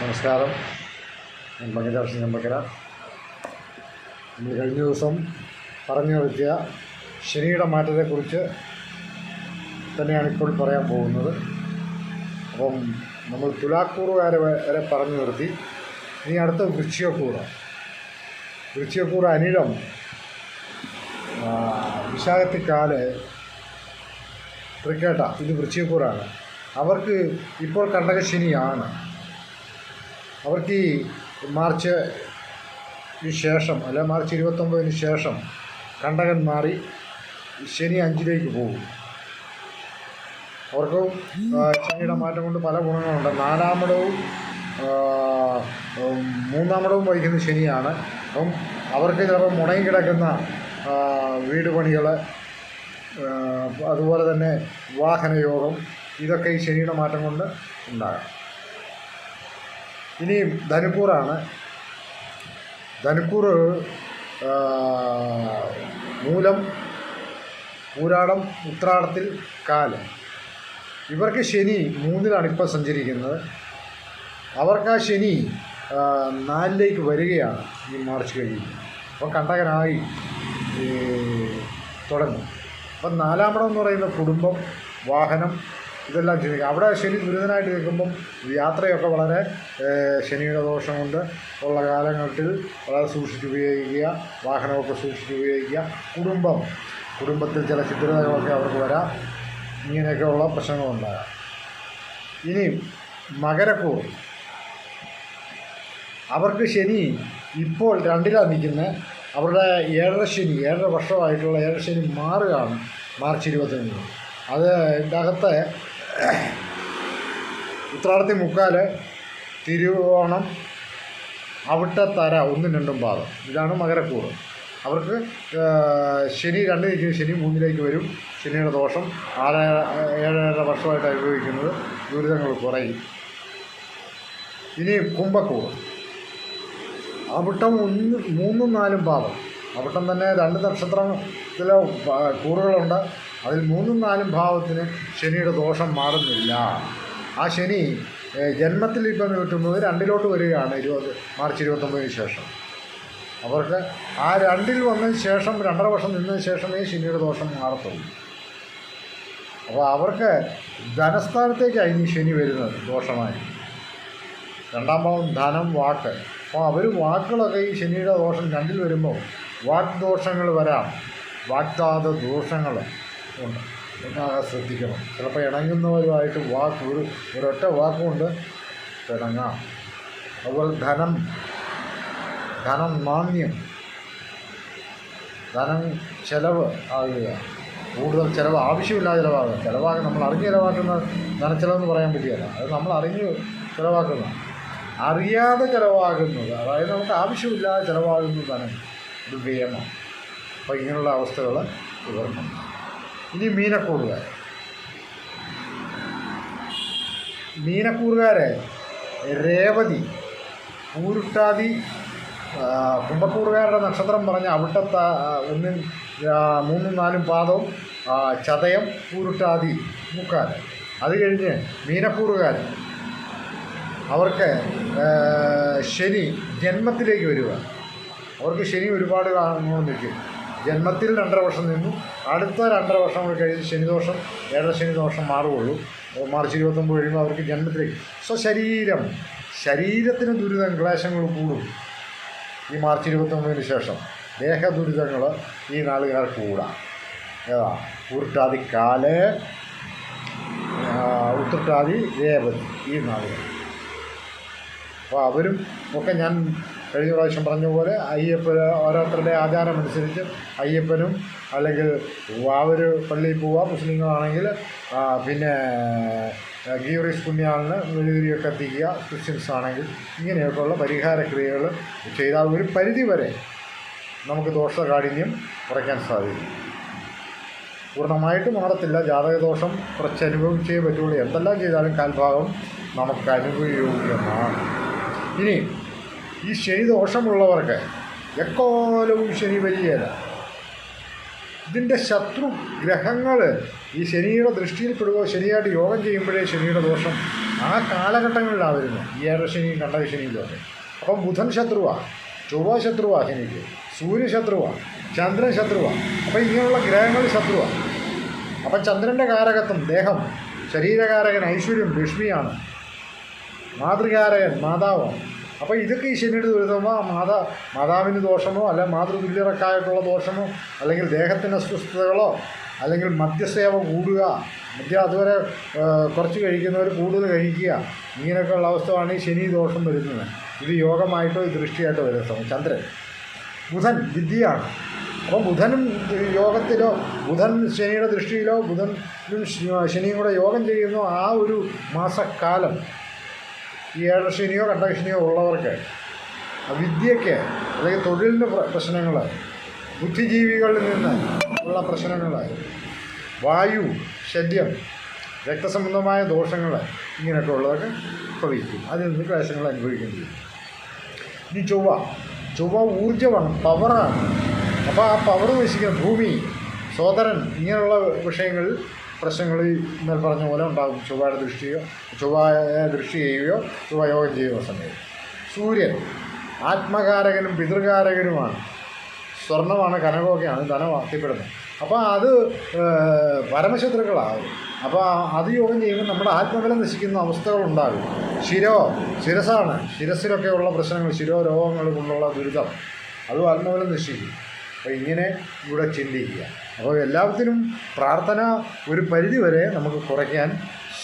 നമസ്കാരം. ഞാൻ പങ്കജാക്ഷി നമ്പക്കര നമ്മൾ കഴിഞ്ഞ ദിവസം പറഞ്ഞു നിർത്തിയ ശനിയുടെ മാറ്റത്തെക്കുറിച്ച് തന്നെയാണ് ഇപ്പോൾ പറയാൻ പോകുന്നത്. അപ്പം നമ്മൾ തുലാക്കൂറുകാരെ വരെ പറഞ്ഞു നിർത്തി. ഇനി അടുത്ത വൃക്ഷിയക്കൂറ് വൃശ്ചികക്കൂറ് അനിഴം വിശാഖത്തിക്കാൽ തൃക്കേട്ട ഇത് വൃക്ഷിയക്കൂറാണ് അവർക്ക് ഇപ്പോൾ കണ്ടകശനിയാണ്. അവർക്ക് ഈ മാർച്ച് ശേഷം അല്ല മാർച്ച് ഇരുപത്തൊമ്പതിന് ശേഷം കണ്ടകൻ മാറി ശനി അഞ്ചിലേക്ക് പോകും. അവർക്ക് ശനിയുടെ മാറ്റം കൊണ്ട് പല ഗുണങ്ങളുണ്ട്. നാലാമടവും മൂന്നാമടവും വഹിക്കുന്ന ശനിയാണ്. അപ്പം അവർക്ക് ചിലപ്പോൾ മുടങ്ങി കിടക്കുന്ന വീട് പണികൾ അതുപോലെ തന്നെ വാഹനയോഗം ഇതൊക്കെ ഈ ശനിയുടെ മാറ്റം കൊണ്ട് ഉണ്ടാകാം. ഇനി ധനുക്കൂറാണ്. ധനുക്കൂർ മൂലം പൂരാടം ഉത്രാടത്തിൽ കാൽ. ഇവർക്ക് ശനി മൂന്നിലാണ് ഇപ്പോൾ സഞ്ചരിക്കുന്നത്. അവർക്ക് ആ ശനി നാലിലേക്ക് വരികയാണ് ഈ മാർച്ച് കഴിഞ്ഞ്. അപ്പോൾ കണ്ടകനായി തുടങ്ങും. അപ്പം നാലാമടം എന്ന് പറയുന്ന കുടുംബം വാഹനം ഇതെല്ലാം ചെയ്യുക അവിടെ ശനി ദുരിതനായിട്ട് നിൽക്കുമ്പം യാത്രയൊക്കെ വളരെ ശനിയുടെ ദോഷം കൊണ്ട് ഉള്ള കാലഘട്ടത്തിൽ വളരെ സൂക്ഷിച്ച് ഉപയോഗിക്കുക വാഹനമൊക്കെ സൂക്ഷിച്ച് ഉപയോഗിക്കുക. കുടുംബം കുടുംബത്തിൽ ചില ചിത്രതകളൊക്കെ അവർക്ക് വരാം. ഇങ്ങനെയൊക്കെയുള്ള പ്രശ്നങ്ങളുണ്ടാകാം ഇനി മകരക്കൂർ അവർക്ക് ശനി ഇപ്പോൾ രണ്ടിലാണ് നിൽക്കുന്നത് അവരുടെ ഏഴര ശനി ഏഴര വർഷമായിട്ടുള്ള ഏഴര ശനി മാറുകയാണ് മാർച്ച് ഇരുപത്തഞ്ചിന് അത് ഇതിന്റെ ഉത്രാടത്തി മുക്കാൽ തിരുവോണം അവിട്ടത്തര ഒന്നും രണ്ടും പാദം. ഇതാണ് മകരക്കൂറ് അവർക്ക് ശനി രണ്ട് നിൽക്കുന്ന ശനി മൂന്നിലേക്ക് വരും. ശനിയുടെ ദോഷം ആറ് ഏഴര വർഷമായിട്ട് അനുഭവിക്കുന്നത്. ദുരിതങ്ങൾ കുറയും. ഇനി കുംഭക്കൂറ് അവിട്ടം ഒന്ന് മൂന്നും നാലും പാദം. അവിട്ടം തന്നെ രണ്ട് നക്ഷത്രത്തിലെ കൂറുകളുണ്ട്. അതിൽ മൂന്നും നാലും ഭാവത്തിന് ശനിയുടെ ദോഷം മാറുന്നില്ല. ആ ശനി ജന്മത്തിൽ ഇപ്പം കിട്ടുന്നത് രണ്ടിലോട്ട് വരികയാണ് ഇരുപത് മാർച്ച് ഇരുപത്തൊമ്പതിന് ശേഷം. അവർക്ക് ആ രണ്ടിൽ വന്നതിന് ശേഷം രണ്ടര വർഷം നിന്നതിന് ശേഷമേ ശനിയുടെ ദോഷം മാറത്തുള്ളൂ. അപ്പോൾ അവർക്ക് ധനസ്ഥാനത്തേക്കാണ് ഇനി ശനി വരുന്നത് ദോഷമായി. രണ്ടാം ഭാവം ധനം വാക്ക്. അപ്പോൾ അവർ വാക്കുകളൊക്കെ ഈ ശനിയുടെ ദോഷം രണ്ടിൽ വരുമ്പോൾ വാക്ക് ദോഷങ്ങൾ വരാം. വാക്താത ദോഷങ്ങൾ ഉണ്ട്. ഒന്നാകെ ശ്രദ്ധിക്കണം. ചിലപ്പോൾ ഇണങ്ങുന്നവരുമായിട്ട് വാക്ക് ഒരു ഒരൊറ്റ വാക്കുകൊണ്ട് പിണങ്ങാം അതുപോലെ ധനം. ധനം മാന്യം ധനം ചിലവ് ആകുക. കൂടുതൽ ചിലവ് ആവശ്യമില്ലാതെ ചിലവാകുക. ചിലവാകുക നമ്മൾ അറിഞ്ഞ് ചിലവാക്കുന്ന ധനച്ചിലവെന്ന് പറയാൻ പറ്റിയല്ല അത് നമ്മൾ അറിഞ്ഞ് ചിലവാക്കുന്ന. അറിയാതെ ചിലവാകുന്നത് അതായത് നമുക്ക് ആവശ്യമില്ലാതെ ചിലവാകുന്ന ധനം ഇത് വ്യയമാണ് അപ്പോൾ ഇങ്ങനെയുള്ള അവസ്ഥകൾ ഇവർക്കുണ്ട് ഇനി മീനക്കൂറുകാർ. മീനക്കൂറുകാരെ രേവതി പൂരുട്ടാതി കുമ്പക്കൂറുകാരുടെ നക്ഷത്രം പറഞ്ഞ അവിട്ടത്ത ഒന്നും മൂന്നും നാലും പാദവും ചതയം പൂരുട്ടാതി മുക്കാൽ അത് കഴിഞ്ഞ് മീനക്കൂറുകാർ. അവർക്ക് ശനി ജന്മത്തിലേക്ക് വരിക അവർക്ക് ശനി ഒരുപാട് കാണുന്നു നിൽക്കും. ജന്മത്തിൽ രണ്ടര വർഷം നിന്നു. അടുത്ത രണ്ടര വർഷം കൂടി കഴിഞ്ഞ് ശനിദോഷം ഏഴര ശനിദോഷം മാറുകയുള്ളൂ. മാർച്ച് ഇരുപത്തൊമ്പത് കഴിയുമ്പോൾ അവർക്ക് ജന്മത്തിലേക്ക്. സോ ശരീരം ശരീരത്തിന് ദുരിതം ക്ലേശങ്ങൾ കൂടും ഈ മാർച്ച് ഇരുപത്തൊമ്പതിന് ശേഷം. ദേഹദുരിതങ്ങൾ ഈ നാളുകാർക്ക് കൂടാം ഏതാ? ഉരുട്ടാതി കാൽ ഉത്രട്ടാതി രേവതി ഈ നാളുകൾ അപ്പോൾ അവരും ഒക്കെ ഞാൻ കഴിഞ്ഞ പ്രാവശ്യം പറഞ്ഞ പോലെ അയ്യപ്പന് ഓരോരുത്തരുടെ ആചാരമനുസരിച്ച് അയ്യപ്പനും അല്ലെങ്കിൽ അവർ പള്ളിയിൽ പോവുക മുസ്ലിങ്ങളാണെങ്കിൽ പിന്നെ ഗീവറീസ് പുണ്യാളിന് മെഴുകുതിരിയൊക്കെ എത്തിക്കുക ക്രിസ്ത്യൻസ് ആണെങ്കിൽ ഇങ്ങനെയൊക്കെയുള്ള പരിഹാര ക്രിയകൾ ചെയ്താൽ ഒരു പരിധി വരെ നമുക്ക് ദോഷകാഠിന്യം കുറയ്ക്കാൻ സാധിക്കും. പൂർണമായിട്ട് മാറത്തില്ല ജാതകദോഷം കുറച്ച് അനുഭവിച്ചേ പറ്റുള്ളൂ. എന്തെല്ലാം ചെയ്താലും കാൽഭാഗം നമുക്ക് അനുഭവയോഗ്യമാണ് ഇനി ഈ ശനി ദോഷമുള്ളവർക്ക് എക്കാലവും ശനി വലിയല്ല ഇതിന്റെ ശത്രു ഗ്രഹങ്ങൾ ഈ ശനിയുടെ ദൃഷ്ടിയിൽപ്പെടുകയോ ശനിയായിട്ട് യോഗം ചെയ്യുമ്പോഴേ ശനിയുടെ ദോഷം ആ കാലഘട്ടങ്ങളിലാണ് വരുന്നത് ഈ ഏഴശനിയും കണ്ടക ശനിയിലൊക്കെ അപ്പം ബുധൻ ശത്രുവാ ചൊവ്വ ശത്രുവാ ശനിക്ക് സൂര്യ ശത്രുവാ ചന്ദ്രൻ ശത്രുവാ. അപ്പം ഇങ്ങനെയുള്ള ഗ്രഹങ്ങൾ ശത്രുവാ. അപ്പം ചന്ദ്രന്റെ കാരകത്വം ദേഹം ശരീരകാരകൻ ഐശ്വര്യം ലക്ഷ്മിയാണ്. മാതൃകാരകൻ മാതാവാണ്. അപ്പോൾ ഇതൊക്കെ ഈ ശനിയുടെ ദുരിതമോ മാതാ മാതാവിന് ദോഷമോ അല്ലെ മാതൃതുല്യറക്കായിട്ടുള്ള ദോഷമോ അല്ലെങ്കിൽ ദേഹത്തിന് അസ്വസ്ഥതകളോ അല്ലെങ്കിൽ മദ്യസേവ കൂടുക മദ്യ അതുവരെ കുറച്ച് കഴിക്കുന്നവർ കൂടുതൽ കഴിക്കുക ഇങ്ങനെയൊക്കെയുള്ള അവസ്ഥയാണ് ഈ ശനി ദോഷം വരുന്നത്. ഇത് യോഗമായിട്ടോ ദൃഷ്ടിയായിട്ടോ സമയം ചന്ദ്രൻ. ബുധൻ വിദ്യയാണ്. അപ്പോൾ ബുധനും യോഗത്തിലോ ബുധൻ ശനിയുടെ ദൃഷ്ടിയിലോ ബുധനും ശനിയും കൂടെ യോഗം ചെയ്യുന്ന ആ ഒരു മാസക്കാലം ഏഴശനിയോ കണ്ടകശനിയോ ഉള്ളവർക്ക് വിദ്യയ്ക്ക് അല്ലെങ്കിൽ തൊഴിലിന്റെ പ്രശ്നങ്ങൾ ബുദ്ധിജീവികളിൽ നിന്ന് ഉള്ള പ്രശ്നങ്ങൾ വായു ശല്യം രക്തസംബന്ധമായ ദോഷങ്ങൾ ഇങ്ങനെയൊക്കെ ഉള്ളതൊക്കെ ഭവിക്കും അതിൽ നിന്ന് ക്ലേശങ്ങൾ അനുഭവിക്കേണ്ടി വരും ഇനി ചൊവ്വ. ചൊവ്വ ഊർജമാണ് പവറാണ് അപ്പോൾ ആ പവർ നശിക്കുന്ന ഭൂമി സോദരൻ ഇങ്ങനെയുള്ള വിഷയങ്ങളിൽ പ്രശ്നങ്ങൾ മേൽ പറഞ്ഞ പോലെ ഉണ്ടാകും. ചൊവ്വയുടെ ദൃഷ്ടിയോ ചൊവ്വയെ ദൃഷ്ടി ചെയ്യുകയോ ചൊവ്വ യോഗം ചെയ്യുന്ന സമയത്ത് സൂര്യൻ ആത്മകാരകനും പിതൃകാരകനുമാണ്. സ്വർണമാണ് കനകമൊക്കെയാണ് ധനം എത്തിപ്പെടുന്നത് അപ്പോൾ അത് പരമശത്രുക്കളാകും. അപ്പോൾ അത് യോഗം ചെയ്യുമ്പോൾ നമ്മുടെ ആത്മബലം നശിക്കുന്ന അവസ്ഥകളുണ്ടാകും ശിരോ ശിരസാണ്. ശിരസിലൊക്കെയുള്ള പ്രശ്നങ്ങൾ ശിരോ രോഗങ്ങൾ കൊണ്ടുള്ള ദുരിതം. അതും ആത്മബലം നശിക്കും. അപ്പോൾ ഇങ്ങനെ ഇവിടെ ചിന്തിക്കുക. അപ്പോൾ എല്ലാത്തിനും പ്രാർത്ഥന ഒരു പരിധി വരെ നമുക്ക് കുറയ്ക്കാൻ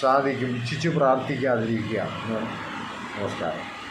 സാധിക്കും. ഇച്ഛിച്ച് പ്രാർത്ഥിക്കാതിരിക്കുക. നമസ്കാരം.